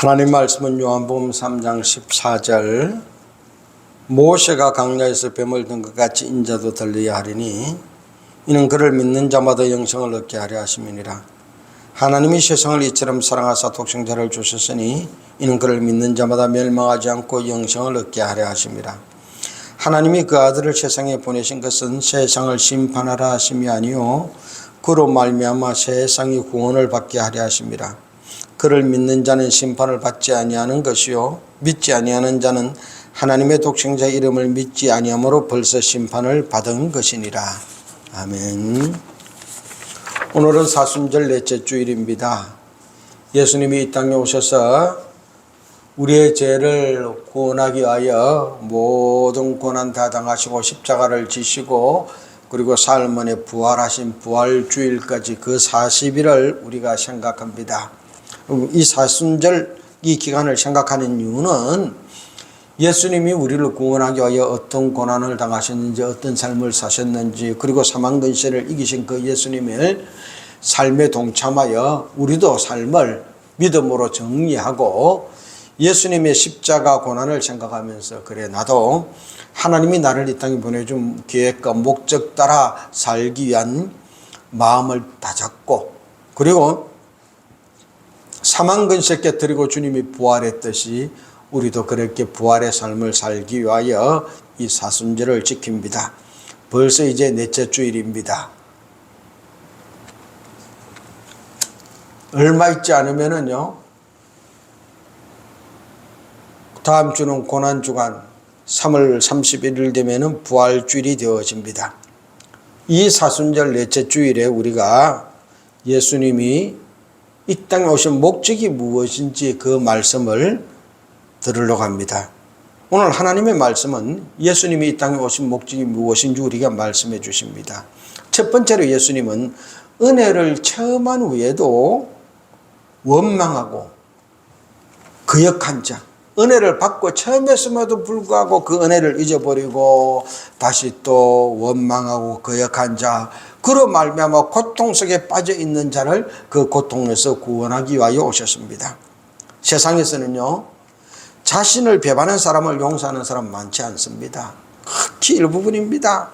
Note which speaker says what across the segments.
Speaker 1: 하나님 말씀은 요한복음 3장 14절 모세가 강야에서 뱀을 든 것 같이 인자도 들려야 하리니 이는 그를 믿는 자마다 영생을 얻게 하려 하심이니라. 하나님이 세상을 이처럼 사랑하사 독생자를 주셨으니 이는 그를 믿는 자마다 멸망하지 않고 영생을 얻게 하려 하심이라. 하나님이 그 아들을 세상에 보내신 것은 세상을 심판하라 하심이 아니요. 그로 말미암아 세상이 구원을 받게 하려 하심이라 그를 믿는 자는 심판을 받지 아니하는 것이요 믿지 아니하는 자는 하나님의 독생자 이름을 믿지 아니함으로 벌써 심판을 받은 것이니라 아멘. 오늘은 사순절 넷째 주일입니다. 예수님이 이 땅에 오셔서 우리의 죄를 구원하기 위하여 모든 고난 다 당하시고 십자가를 지시고 그리고 사흘 에 부활하신 부활주일까지 그 40일을 우리가 생각합니다. 이 사순절 이 기간을 생각하는 이유는 예수님이 우리를 구원하기 위하여 어떤 고난을 당하셨는지 어떤 삶을 사셨는지 그리고 사망 근세를 이기신 그 예수님의 삶에 동참하여 우리도 삶을 믿음으로 정리하고 예수님의 십자가 고난을 생각하면서 그래 나도 하나님이 나를 이 땅에 보내준 계획과 목적 따라 살기 위한 마음을 다잡고 그리고 사망 근세 깨뜨리고 주님이 부활했듯이 우리도 그렇게 부활의 삶을 살기 위하여 이 사순절을 지킵니다. 벌써 이제 넷째 주일입니다. 얼마 있지 않으면은요, 다음 주는 고난주간 3월 31일 되면은 부활주일이 되어집니다. 이 사순절 넷째 주일에 우리가 예수님이 이 땅에 오신 목적이 무엇인지 그 말씀을 들으려고 합니다. 오늘 하나님의 말씀은 예수님이 이 땅에 오신 목적이 무엇인지 우리가 말씀해 주십니다. 첫 번째로 예수님은 은혜를 체험한 후에도 원망하고 거역한 자, 은혜를 받고 체험했음에도 불구하고 그 은혜를 잊어버리고 다시 또 원망하고 거역한 자, 그로 말미암아 고통 속에 빠져 있는 자를 그 고통에서 구원하기 위하여 오셨습니다. 세상에서는요, 자신을 배반한 사람을 용서하는 사람 많지 않습니다. 극히 일부분입니다.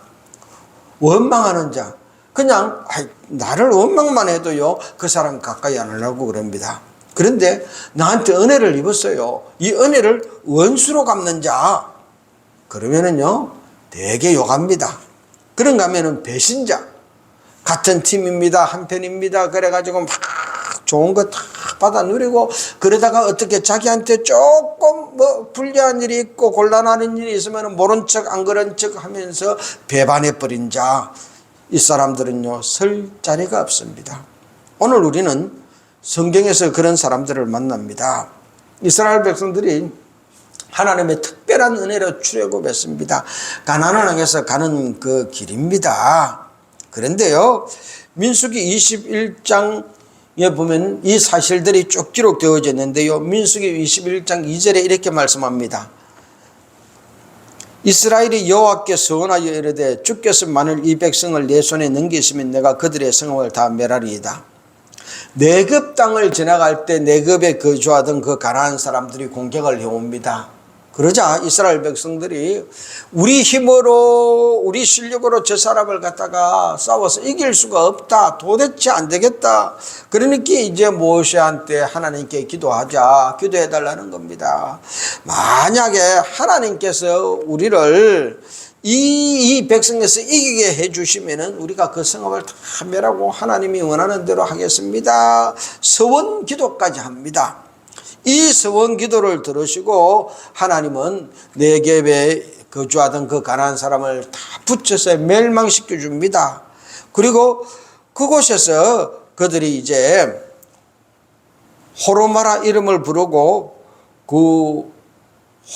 Speaker 1: 원망하는 자, 그냥 나를 원망만 해도요, 그 사람 가까이 안 하려고 그럽니다. 그런데 나한테 은혜를 입었어요. 이 은혜를 원수로 갚는 자. 그러면은요, 되게 욕합니다. 그런가 하면은 배신자. 같은 팀입니다. 한 편입니다. 그래가지고 막 좋은 거 다 받아 누리고 그러다가 어떻게 자기한테 조금 뭐 불리한 일이 있고 곤란한 일이 있으면 모른 척 안 그런 척 하면서 배반해 버린 자. 이 사람들은요, 설 자리가 없습니다. 오늘 우리는 성경에서 그런 사람들을 만납니다. 이스라엘 백성들이 하나님의 특별한 은혜로 출애굽했습니다. 가나안 땅에서 가는 그 길입니다. 그런데요, 민수기 21장에 보면 이 사실들이 쭉 기록되어져 있는데요. 민수기 21장 2절에 이렇게 말씀합니다. 이스라엘이 여호와께 서원하여 이르되 주께서 만일 이 백성을 내 손에 넘기시면 내가 그들의 성을 다 멸하리이다. 내급 땅을 지나갈 때 내급에 거주하던 그 가난한 사람들이 공격을 해옵니다. 그러자 이스라엘 백성들이 우리 힘으로 우리 실력으로 저 사람을 갖다가 싸워서 이길 수가 없다. 도대체 안 되겠다. 그러니까 이제 모세한테 하나님께 기도하자. 기도해 달라는 겁니다. 만약에 하나님께서 우리를 이, 이 백성에서 이기게 해주시면은 우리가 그 성읍을 다 멸하고 하나님이 원하는 대로 하겠습니다. 서원 기도까지 합니다. 이 서원 기도를 들으시고 하나님은 내geb에 거주하던 그 가난한 사람을 다 붙여서 멸망시켜 줍니다. 그리고 그곳에서 그들이 이제 호로마라 이름을 부르고 그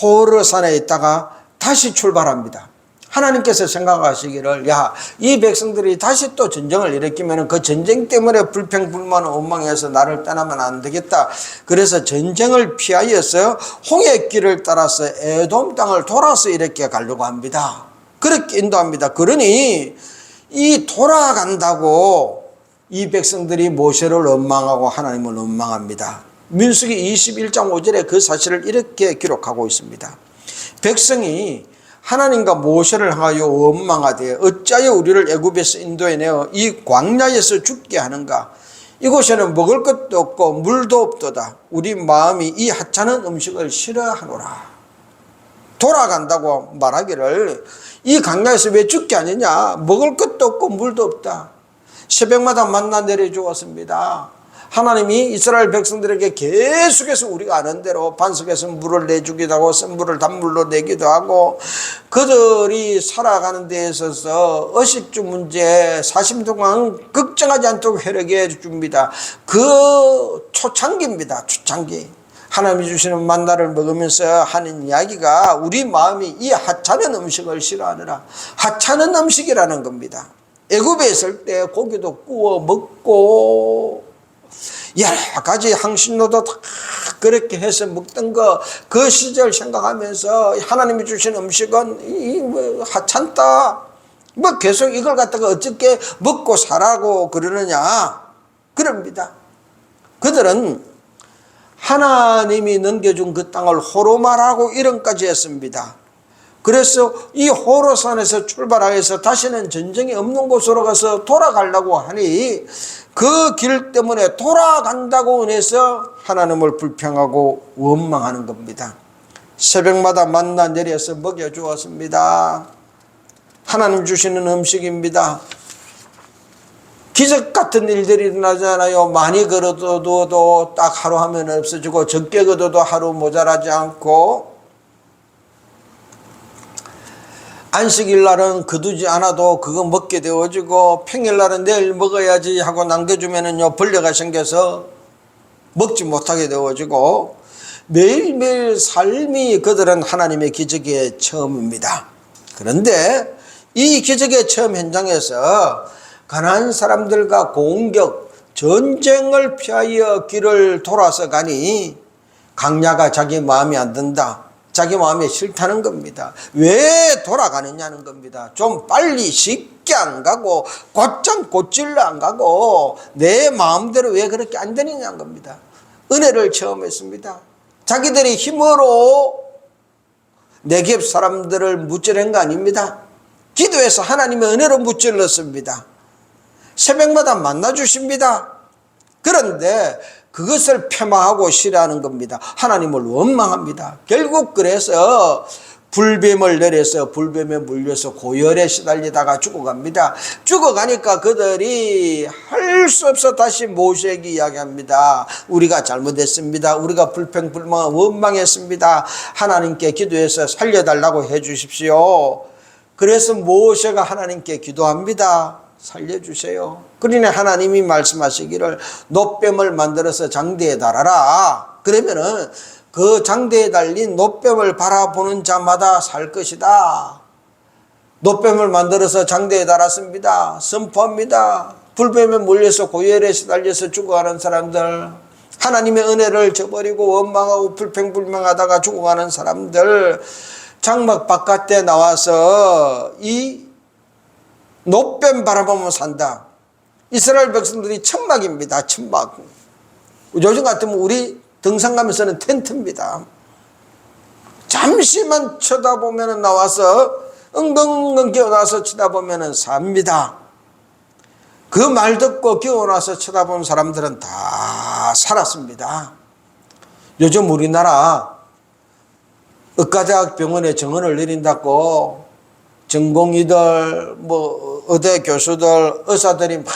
Speaker 1: 호르산에 있다가 다시 출발합니다. 하나님께서 생각하시기를 야 이 백성들이 다시 또 전쟁을 일으키면 그 전쟁 때문에 불평불만 원망해서 나를 떠나면 안 되겠다. 그래서 전쟁을 피하여서 홍해 길을 따라서 에돔 땅을 돌아서 이렇게 가려고 합니다. 그렇게 인도합니다. 그러니 이 돌아간다고 이 백성들이 모세를 원망하고 하나님을 원망합니다. 민수기 21장 5절에 그 사실을 이렇게 기록하고 있습니다. 백성이 하나님과 모세를 향하여 원망하되 어찌하여 우리를 애굽에서 인도해 내어 이 광야에서 죽게 하는가? 이곳에는 먹을 것도 없고 물도 없도다. 우리 마음이 이 하찮은 음식을 싫어하노라. 돌아간다고 말하기를 이 강야에서 왜 죽게 하느냐? 먹을 것도 없고 물도 없다. 새벽마다 만나 내려 주었습니다 하나님이 이스라엘 백성들에게 계속해서 우리가 아는 대로 반석에서 물을 내주기도 하고 쓴 물을 단물로 내기도 하고 그들이 살아가는 데 있어서 어식주 문제 40년 동안 걱정하지 않도록 해결해 줍니다. 그 초창기입니다. 초창기. 하나님이 주시는 만나를 먹으면서 하는 이야기가 우리 마음이 이 하찮은 음식을 싫어하느라 하찮은 음식이라는 겁니다. 애굽에 있을 때 고기도 구워 먹고 여러 가지 향신료도 다 그렇게 해서 먹던 거 그 시절 생각하면서 하나님이 주신 음식은 이 뭐 하찮다. 뭐 계속 이걸 갖다가 어떻게 먹고 살라고 그러느냐 그럽니다. 그들은 하나님이 넘겨준 그 땅을 호로말하고 이름까지 했습니다. 그래서 이 호로산에서 출발하여서 다시는 전쟁이 없는 곳으로 가서 돌아가려고 하니 그 길 때문에 돌아간다고 해서 하나님을 불평하고 원망하는 겁니다. 새벽마다 만나 내려서 먹여 주었습니다. 하나님 주시는 음식입니다. 기적 같은 일들이 일어나잖아요. 많이 걸어도 딱 하루 하면 없어지고 적게 걸어도 하루 모자라지 않고 안식일 날은 거두지 않아도 그거 먹게 되어지고 평일 날은 내일 먹어야지 하고 남겨주면은요 벌레가 생겨서 먹지 못하게 되어지고 매일매일 삶이 그들은 하나님의 기적의 처음입니다. 그런데 이 기적의 처음 현장에서 가난한 사람들과 공격, 전쟁을 피하여 길을 돌아서 가니 강야가 자기 마음에 안 든다. 자기 마음에 싫다는 겁니다. 왜 돌아가느냐는 겁니다. 좀 빨리 쉽게 안 가고 곧장 곧질러 안 가고 내 마음대로 왜 그렇게 안 되느냐는 겁니다. 은혜를 체험했습니다. 자기들의 힘으로 내갭 사람들을 무찌른 거 아닙니다. 기도해서 하나님의 은혜로 무찔렀습니다. 새벽마다 만나 주십니다. 그런데 그것을 폐마하고 싫어하는 겁니다. 하나님을 원망합니다. 결국 그래서 불뱀을 내려서 불뱀에 물려서 고열에 시달리다가 죽어갑니다. 죽어가니까 그들이 할 수 없어 다시 모세에게 이야기합니다. 우리가 잘못했습니다. 우리가 불평불만 원망했습니다. 하나님께 기도해서 살려달라고 해 주십시오. 그래서 모세가 하나님께 기도합니다. 살려주세요. 그러니 하나님이 말씀하시기를 노뱀을 만들어서 장대에 달아라. 그러면은 그 장대에 달린 노뱀을 바라보는 자마다 살 것이다. 노뱀을 만들어서 장대에 달았습니다. 선포합니다. 불뱀에 몰려서 고열에 시달려서 죽어가는 사람들, 하나님의 은혜를 저버리고 원망하고 불평불명하다가 죽어가는 사람들, 장막 바깥에 나와서 이 노뱀 바라보면 산다. 이스라엘 백성들이 천막입니다. 천막. 요즘 같으면 우리 등산 가면서는 텐트입니다. 잠시만 쳐다보면 나와서 엉덩엉덩 기어나서 쳐다보면 삽니다. 그 말 듣고 기어나서 쳐다본 사람들은 다 살았습니다. 요즘 우리나라 의과대학 병원에 정원을 내린다고 전공의들, 뭐, 의대 교수들, 의사들이 막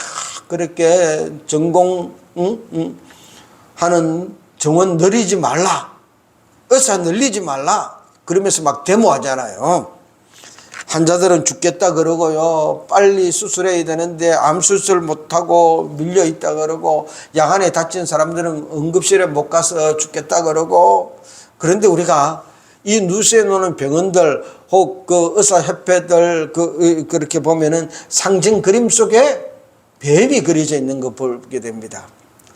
Speaker 1: 그렇게 전공, 응? 응? 하는 정원 늘리지 말라. 의사 늘리지 말라. 그러면서 막 데모하잖아요. 환자들은 죽겠다 그러고요. 빨리 수술해야 되는데 암 수술 못하고 밀려 있다 그러고 야간에 다친 사람들은 응급실에 못 가서 죽겠다 그러고 그런데 우리가 이 누수에 노는 병원들 혹 그 의사협회들 그 그렇게 보면은 상징 그림 속에 뱀이 그려져 있는 거 보게 됩니다.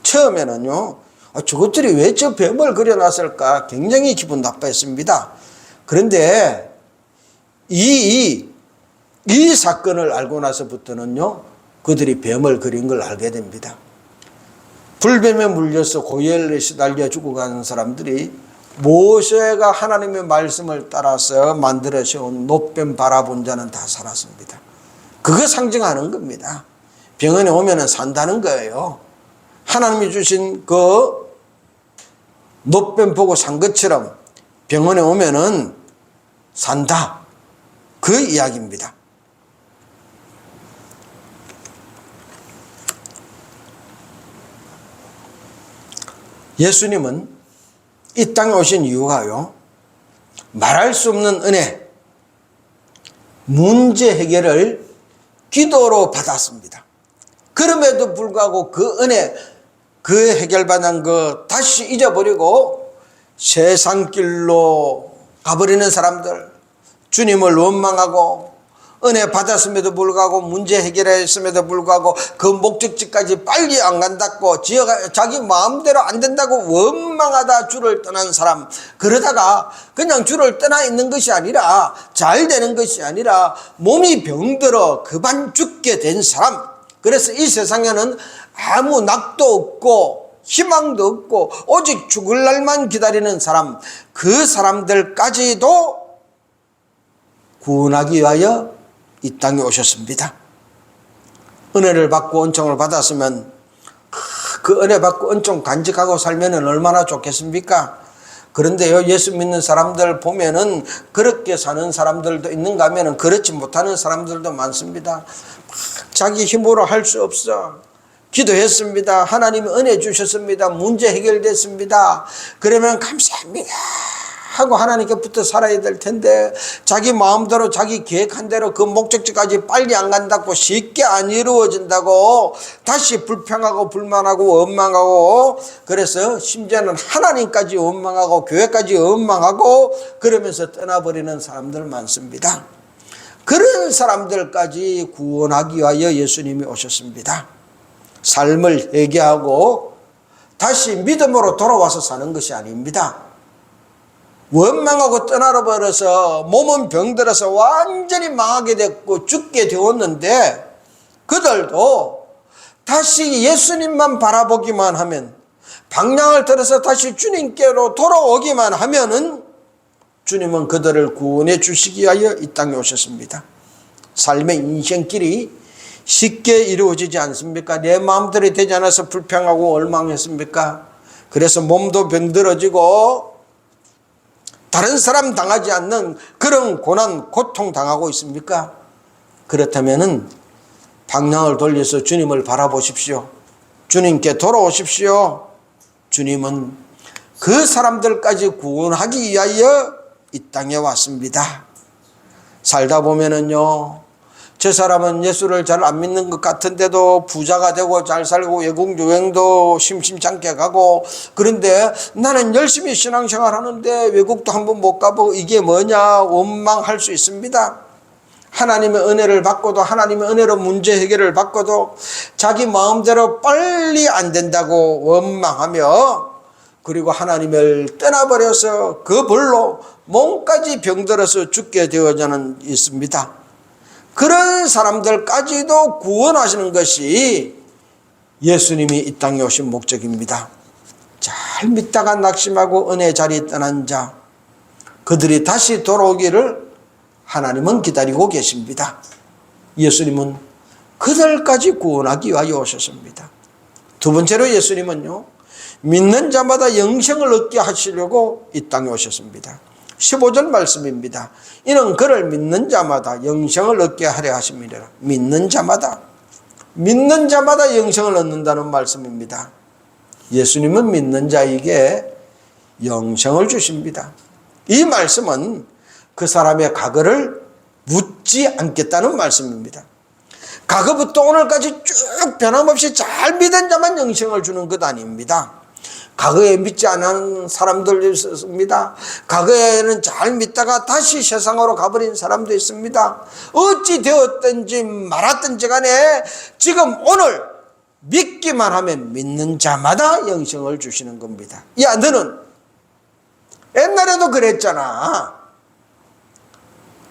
Speaker 1: 처음에는요, 아, 저것들이 왜 저 뱀을 그려놨을까 굉장히 기분 나빠했습니다. 그런데 이, 이 사건을 알고 나서부터는요, 그들이 뱀을 그린 걸 알게 됩니다. 불뱀에 물려서 고열에 시달려 죽어가는 사람들이 모세가 하나님의 말씀을 따라서 만들어 세운 노뱀 바라본 자는 다 살았습니다. 그거 상징하는 겁니다. 병원에 오면 산다는 거예요. 하나님이 주신 그 노뱀 보고 산 것처럼 병원에 오면은 산다. 그 이야기입니다. 예수님은 이 땅에 오신 이유가요. 말할 수 없는 은혜, 문제 해결을 기도로 받았습니다. 그럼에도 불구하고 그 은혜, 그 해결받은 거 다시 잊어버리고 세상 길로 가버리는 사람들, 주님을 원망하고 은혜 받았음에도 불구하고 문제 해결했음에도 불구하고 그 목적지까지 빨리 안 간다고 지어가 자기 마음대로 안 된다고 원망하다 주를 떠난 사람 그러다가 그냥 주를 떠나 있는 것이 아니라 잘 되는 것이 아니라 몸이 병들어 그만 죽게 된 사람 그래서 이 세상에는 아무 낙도 없고 희망도 없고 오직 죽을 날만 기다리는 사람 그 사람들까지도 구원하기 위하여 이 땅에 오셨습니다. 은혜를 받고 은총을 받았으면 그 은혜 받고 은총 간직하고 살면 얼마나 좋겠습니까? 그런데요, 예수 믿는 사람들 보면은 그렇게 사는 사람들도 있는가 하면은 그렇지 못하는 사람들도 많습니다. 자기 힘으로 할 수 없어. 기도했습니다. 하나님이 은혜 주셨습니다. 문제 해결됐습니다. 그러면 감사합니다. 하고 하나님께 붙어 살아야 될 텐데 자기 마음대로 자기 계획한 대로 그 목적지까지 빨리 안 간다고 쉽게 안 이루어진다고 다시 불평하고 불만하고 원망하고 그래서 심지어는 하나님까지 원망하고 교회까지 원망하고 그러면서 떠나버리는 사람들 많습니다. 그런 사람들까지 구원하기 위하여 예수님이 오셨습니다. 삶을 회개하고 다시 믿음으로 돌아와서 사는 것이 아닙니다. 원망하고 떠나러 버려서 몸은 병들어서 완전히 망하게 됐고 죽게 되었는데 그들도 다시 예수님만 바라보기만 하면 방향을 들어서 다시 주님께로 돌아오기만 하면은 주님은 그들을 구원해 주시기 위하여 이 땅에 오셨습니다. 삶의 인생길이 쉽게 이루어지지 않습니까? 내 마음대로 되지 않아서 불평하고 원망했습니까? 그래서 몸도 병들어지고 다른 사람 당하지 않는 그런 고난, 고통 당하고 있습니까? 그렇다면은 방향을 돌려서 주님을 바라보십시오. 주님께 돌아오십시오. 주님은 그 사람들까지 구원하기 위하여 이 땅에 왔습니다. 살다 보면은요, 저 사람은 예수를 잘 안 믿는 것 같은데도 부자가 되고 잘 살고 외국 여행도 심심찮게 가고 그런데 나는 열심히 신앙생활 하는데 외국도 한번 못 가보고 이게 뭐냐 원망할 수 있습니다. 하나님의 은혜를 받고도 하나님의 은혜로 문제 해결을 받고도 자기 마음대로 빨리 안 된다고 원망하며 그리고 하나님을 떠나버려서 그 벌로 몸까지 병들어서 죽게 되어자는 있습니다. 그런 사람들까지도 구원하시는 것이 예수님이 이 땅에 오신 목적입니다. 잘 믿다가 낙심하고 은혜 자리에 떠난 자, 그들이 다시 돌아오기를 하나님은 기다리고 계십니다. 예수님은 그들까지 구원하기 위하여 오셨습니다. 두 번째로 예수님은요, 믿는 자마다 영생을 얻게 하시려고 이 땅에 오셨습니다. 15절 말씀입니다. 이는 그를 믿는 자마다 영생을 얻게 하려 하십니다. 믿는 자마다. 믿는 자마다 영생을 얻는다는 말씀입니다. 예수님은 믿는 자에게 영생을 주십니다. 이 말씀은 그 사람의 과거를 묻지 않겠다는 말씀입니다. 과거부터 오늘까지 쭉 변함없이 잘 믿은 자만 영생을 주는 것 아닙니다. 과거에 믿지 않은 사람들도 있었습니다. 과거에는 잘 믿다가 다시 세상으로 가버린 사람도 있습니다. 어찌 되었든지 말았든지 간에 지금 오늘 믿기만 하면 믿는 자마다 영생을 주시는 겁니다. 야, 너는 옛날에도 그랬잖아.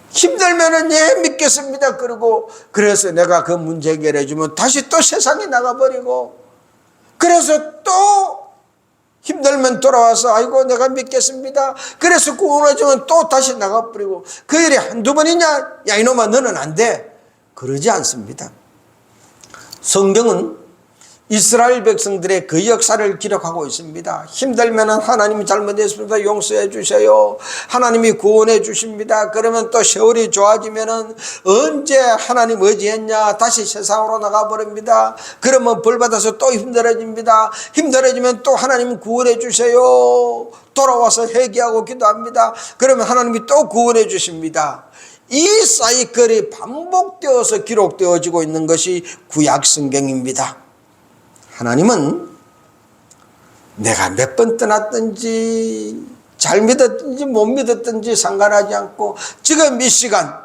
Speaker 1: 힘들면은 예 믿겠습니다. 그리고 그래서 내가 그 문제 해결해 주면 다시 또 세상에 나가버리고 그래서 또 힘들면 돌아와서 아이고 내가 믿겠습니다. 그래서 구원해주면 또 다시 나가버리고 그 일이 한두 번이냐? 야 이놈아 너는 안 돼. 그러지 않습니다. 성경은 이스라엘 백성들의 그 역사를 기록하고 있습니다. 힘들면 하나님이 잘못했습니다. 용서해 주세요. 하나님이 구원해 주십니다. 그러면 또 세월이 좋아지면은 언제 하나님 의지했냐? 다시 세상으로 나가버립니다. 그러면 벌받아서 또 힘들어집니다. 힘들어지면 또 하나님 구원해 주세요. 돌아와서 회개하고 기도합니다. 그러면 하나님이 또 구원해 주십니다. 이 사이클이 반복되어서 기록되어지고 있는 것이 구약 성경입니다. 하나님은 내가 몇 번 떠났든지 잘 믿었든지 못 믿었든지 상관하지 않고 지금 이 시간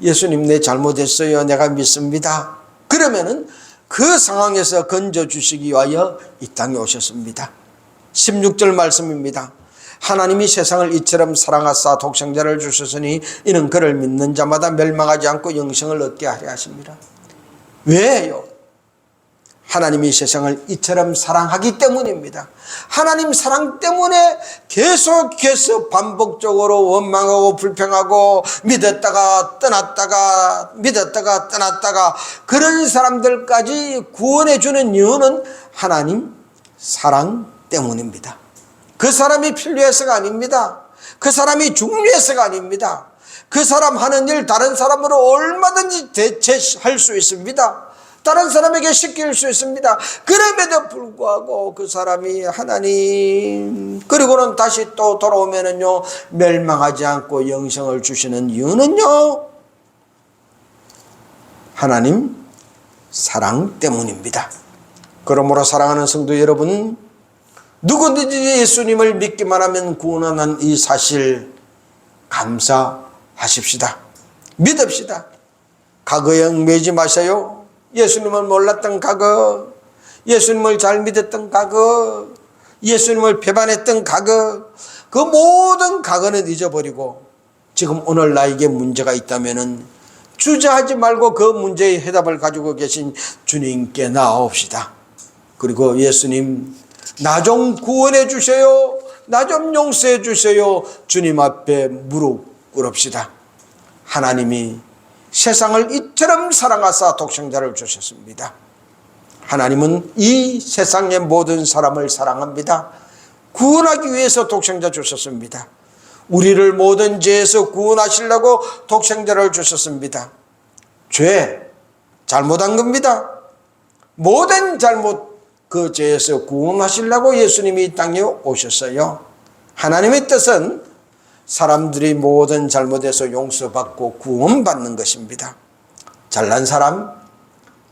Speaker 1: 예수님 내 잘못했어요. 내가 믿습니다. 그러면은 그 상황에서 건져 주시기 위하여 이 땅에 오셨습니다. 16절 말씀입니다. 하나님이 세상을 이처럼 사랑하사 독생자를 주셨으니 이는 그를 믿는 자마다 멸망하지 않고 영생을 얻게 하려 하십니다. 왜요? 하나님이 세상을 이처럼 사랑하기 때문입니다. 하나님 사랑 때문에 계속해서 반복적으로 원망하고 불평하고 믿었다가 떠났다가 믿었다가 떠났다가 그런 사람들까지 구원해 주는 이유는 하나님 사랑 때문입니다. 그 사람이 필요해서가 아닙니다. 그 사람이 중요해서가 아닙니다. 그 사람 하는 일 다른 사람으로 얼마든지 대체할 수 있습니다. 다른 사람에게 시킬 수 있습니다. 그럼에도 불구하고 그 사람이 하나님 그리고는 다시 또 돌아오면은요 멸망하지 않고 영생을 주시는 이유는요 하나님 사랑 때문입니다. 그러므로 사랑하는 성도 여러분 누구든지 예수님을 믿기만 하면 구원하는 이 사실 감사하십시다. 믿읍시다. 과거에 얽매지 마세요. 예수님을 몰랐던 과거, 예수님을 잘 믿었던 과거, 예수님을 배반했던 과거, 그 모든 과거는 잊어버리고 지금 오늘 나에게 문제가 있다면은 주저하지 말고 그 문제의 해답을 가지고 계신 주님께 나아옵시다. 그리고 예수님, 나 좀 구원해 주세요. 나 좀 용서해 주세요. 주님 앞에 무릎 꿇읍시다. 하나님이 세상을 이처럼 사랑하사 독생자를 주셨습니다. 하나님은 이 세상의 모든 사람을 사랑합니다. 구원하기 위해서 독생자 주셨습니다. 우리를 모든 죄에서 구원하시려고 독생자를 주셨습니다. 죄, 잘못한 겁니다. 모든 잘못, 그 죄에서 구원하시려고 예수님이 이 땅에 오셨어요. 하나님의 뜻은 사람들이 모든 잘못에서 용서받고 구원받는 것입니다. 잘난 사람,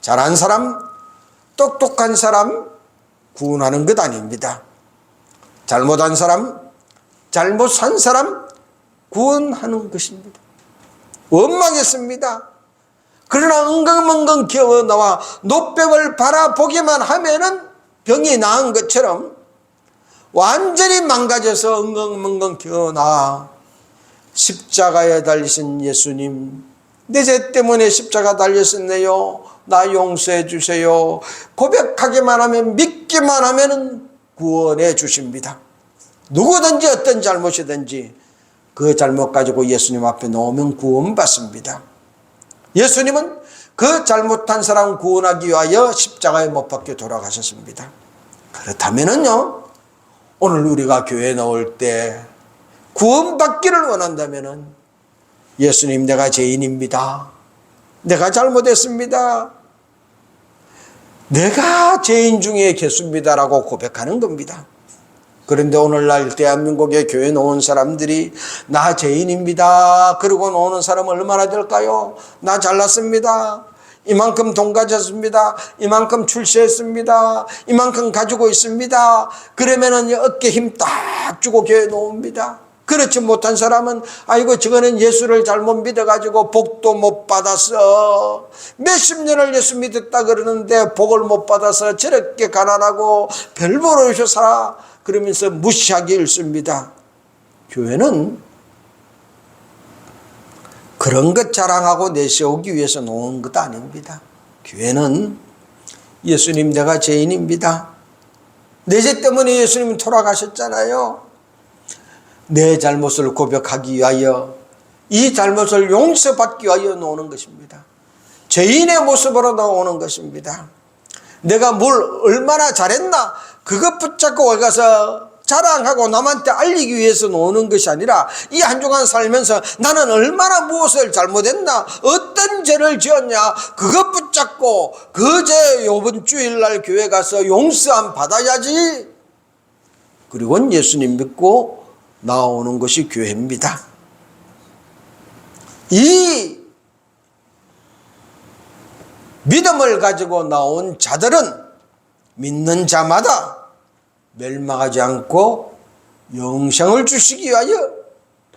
Speaker 1: 잘한 사람, 똑똑한 사람 구원하는 것 아닙니다. 잘못한 사람, 잘못 산 사람 구원하는 것입니다. 원망했습니다. 그러나 엉겅엉겅 기어 나와 노병을 바라보기만 하면은 병이 나은 것처럼 완전히 망가져서 엉엉멍엉 기어나 십자가에 달리신 예수님 내 죄 때문에 십자가 달렸었네요. 나 용서해 주세요. 고백하기만 하면 믿기만 하면 구원해 주십니다. 누구든지 어떤 잘못이든지 그 잘못 가지고 예수님 앞에 놓으면 구원받습니다. 예수님은 그 잘못한 사람 구원하기 위하여 십자가에 못 박혀 돌아가셨습니다. 그렇다면은요 오늘 우리가 교회 나올 때 구원받기를 원한다면 예수님 내가 죄인입니다. 내가 잘못했습니다. 내가 죄인 중에 개수입니다라고 고백하는 겁니다. 그런데 오늘날 대한민국의 교회 나온 사람들이 나 죄인입니다. 그리고 나오는 사람 얼마나 될까요? 나 잘났습니다. 이만큼 돈 가졌습니다. 이만큼 출세했습니다. 이만큼 가지고 있습니다. 그러면은 어깨 힘 딱 주고 교회 놓습니다. 그렇지 못한 사람은 아이고 저거는 예수를 잘못 믿어가지고 복도 못 받았어. 몇십 년을 예수 믿었다 그러는데 복을 못 받아서 저렇게 가난하고 별보로셔 살아. 그러면서 무시하기 일쑤입니다. 교회는 그런 것 자랑하고 내세우기 위해서 놓은 것 아닙니다. 교회는 예수님 내가 죄인입니다. 내 죄 때문에 예수님이 돌아가셨잖아요. 내 잘못을 고백하기 위하여 이 잘못을 용서받기 위하여 나오는 것입니다. 죄인의 모습으로 나오는 것입니다. 내가 뭘 얼마나 잘했나 그것 붙잡고 가서 자랑하고 남한테 알리기 위해서 노는 것이 아니라 이 한 주간 살면서 나는 얼마나 무엇을 잘못했나 어떤 죄를 지었냐 그것 붙잡고 그제 요번 주일날 교회 가서 용서함 받아야지 그리고 예수님 믿고 나오는 것이 교회입니다. 이 믿음을 가지고 나온 자들은 믿는 자마다 멸망하지 않고 영생을 주시기 위하여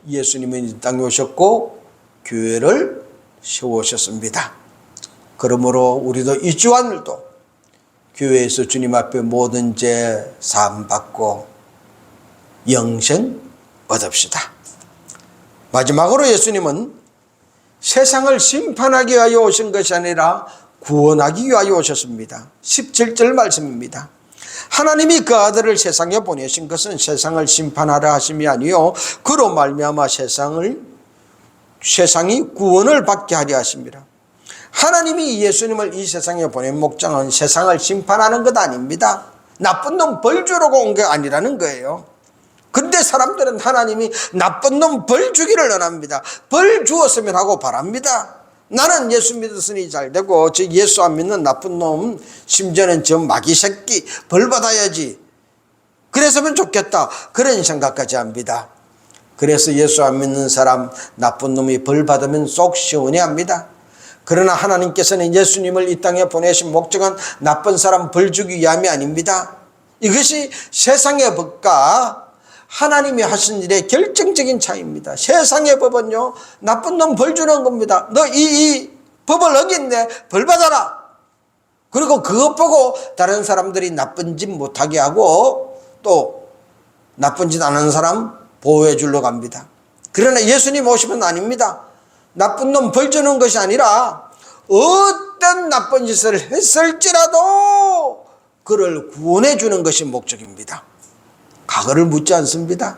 Speaker 1: 예수님은 이 땅에 오셨고 교회를 세우셨습니다. 그러므로 우리도 이 주안을도 교회에서 주님 앞에 모든 죄 사함 받고 영생 얻읍시다. 마지막으로 예수님은 세상을 심판하기 위하여 오신 것이 아니라 구원하기 위하여 오셨습니다. 17절 말씀입니다. 하나님이 그 아들을 세상에 보내신 것은 세상을 심판하려 하심이 아니요 그로 말미암아 세상을 세상이 구원을 받게 하려 하십니다. 하나님이 예수님을 이 세상에 보낸 목적은 세상을 심판하는 것 아닙니다. 나쁜 놈 벌 주려고 온 게 아니라는 거예요. 근데 사람들은 하나님이 나쁜 놈 벌 주기를 원합니다. 벌 주었으면 하고 바랍니다. 나는 예수 믿었으니 잘 되고 저 예수 안 믿는 나쁜 놈 심지어는 저 마귀 새끼 벌 받아야지. 그랬으면 좋겠다. 그런 생각까지 합니다. 그래서 예수 안 믿는 사람 나쁜 놈이 벌 받으면 속 시원해합니다. 그러나 하나님께서는 예수님을 이 땅에 보내신 목적은 나쁜 사람 벌 주기 위함이 아닙니다. 이것이 세상의 법과 하나님이 하신 일의 결정적인 차이입니다. 세상의 법은요, 나쁜 놈 벌 주는 겁니다. 너 이, 이 법을 어겼네, 벌 받아라. 그리고 그것 보고 다른 사람들이 나쁜 짓 못하게 하고 또 나쁜 짓 안 하는 사람 보호해 주려고 합니다. 그러나 예수님 오시면 아닙니다. 나쁜 놈 벌 주는 것이 아니라 어떤 나쁜 짓을 했을지라도 그를 구원해 주는 것이 목적입니다. 과거를 묻지 않습니다.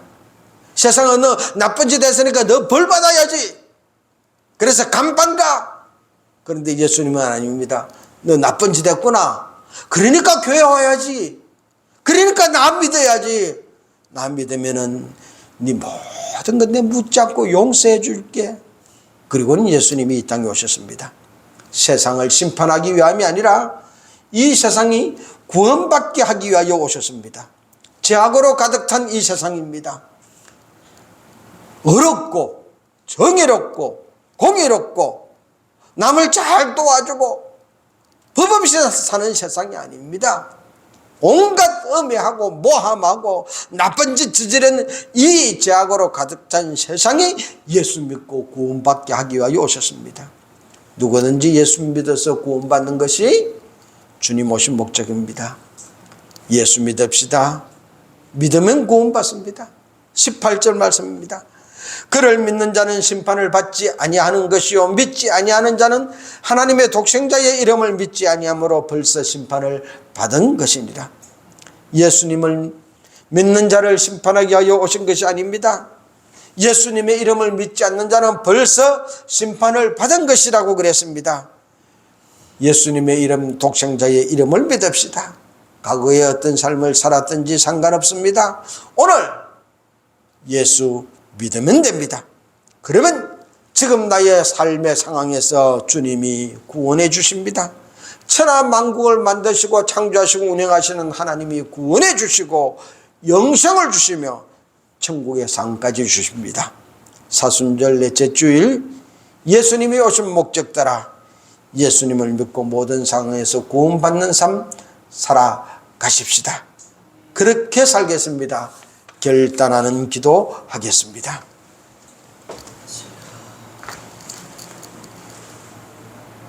Speaker 1: 세상은 너 나쁜 짓 했으니까 너 벌 받아야지. 그래서 간판 가. 그런데 예수님은 아닙니다. 너 나쁜 짓 했구나. 그러니까 교회 와야지. 그러니까 나 믿어야지. 나 믿으면은 네 모든 것 내 묻지 않고 용서해 줄게. 그리고는 예수님이 이 땅에 오셨습니다. 세상을 심판하기 위함이 아니라 이 세상이 구원받게 하기 위하여 오셨습니다. 죄악으로 가득 찬 이 세상입니다. 어렵고 정의롭고 공의롭고 남을 잘 도와주고 법 없이 사는 세상이 아닙니다. 온갖 음해하고 모함하고 나쁜 짓 저지른 이 죄악으로 가득 찬 세상이 예수 믿고 구원받게 하기 위하여 오셨습니다. 누구든지 예수 믿어서 구원받는 것이 주님 오신 목적입니다. 예수 믿읍시다. 믿으면 구원받습니다. 18절 말씀입니다. 그를 믿는 자는 심판을 받지 아니하는 것이요 믿지 아니하는 자는 하나님의 독생자의 이름을 믿지 아니하므로 벌써 심판을 받은 것이니라. 예수님을 믿는 자를 심판하기 위하여 오신 것이 아닙니다. 예수님의 이름을 믿지 않는 자는 벌써 심판을 받은 것이라고 그랬습니다. 예수님의 이름 독생자의 이름을 믿읍시다. 과거에 어떤 삶을 살았든지 상관없습니다. 오늘 예수 믿으면 됩니다. 그러면 지금 나의 삶의 상황에서 주님이 구원해 주십니다. 천하 만국을 만드시고 창조하시고 운행하시는 하나님이 구원해 주시고 영생을 주시며 천국의 상까지 주십니다. 사순절 넷째 주일 예수님이 오신 목적 따라 예수님을 믿고 모든 상황에서 구원받는 삶 살아 가십시다. 그렇게 살겠습니다. 결단하는 기도 하겠습니다.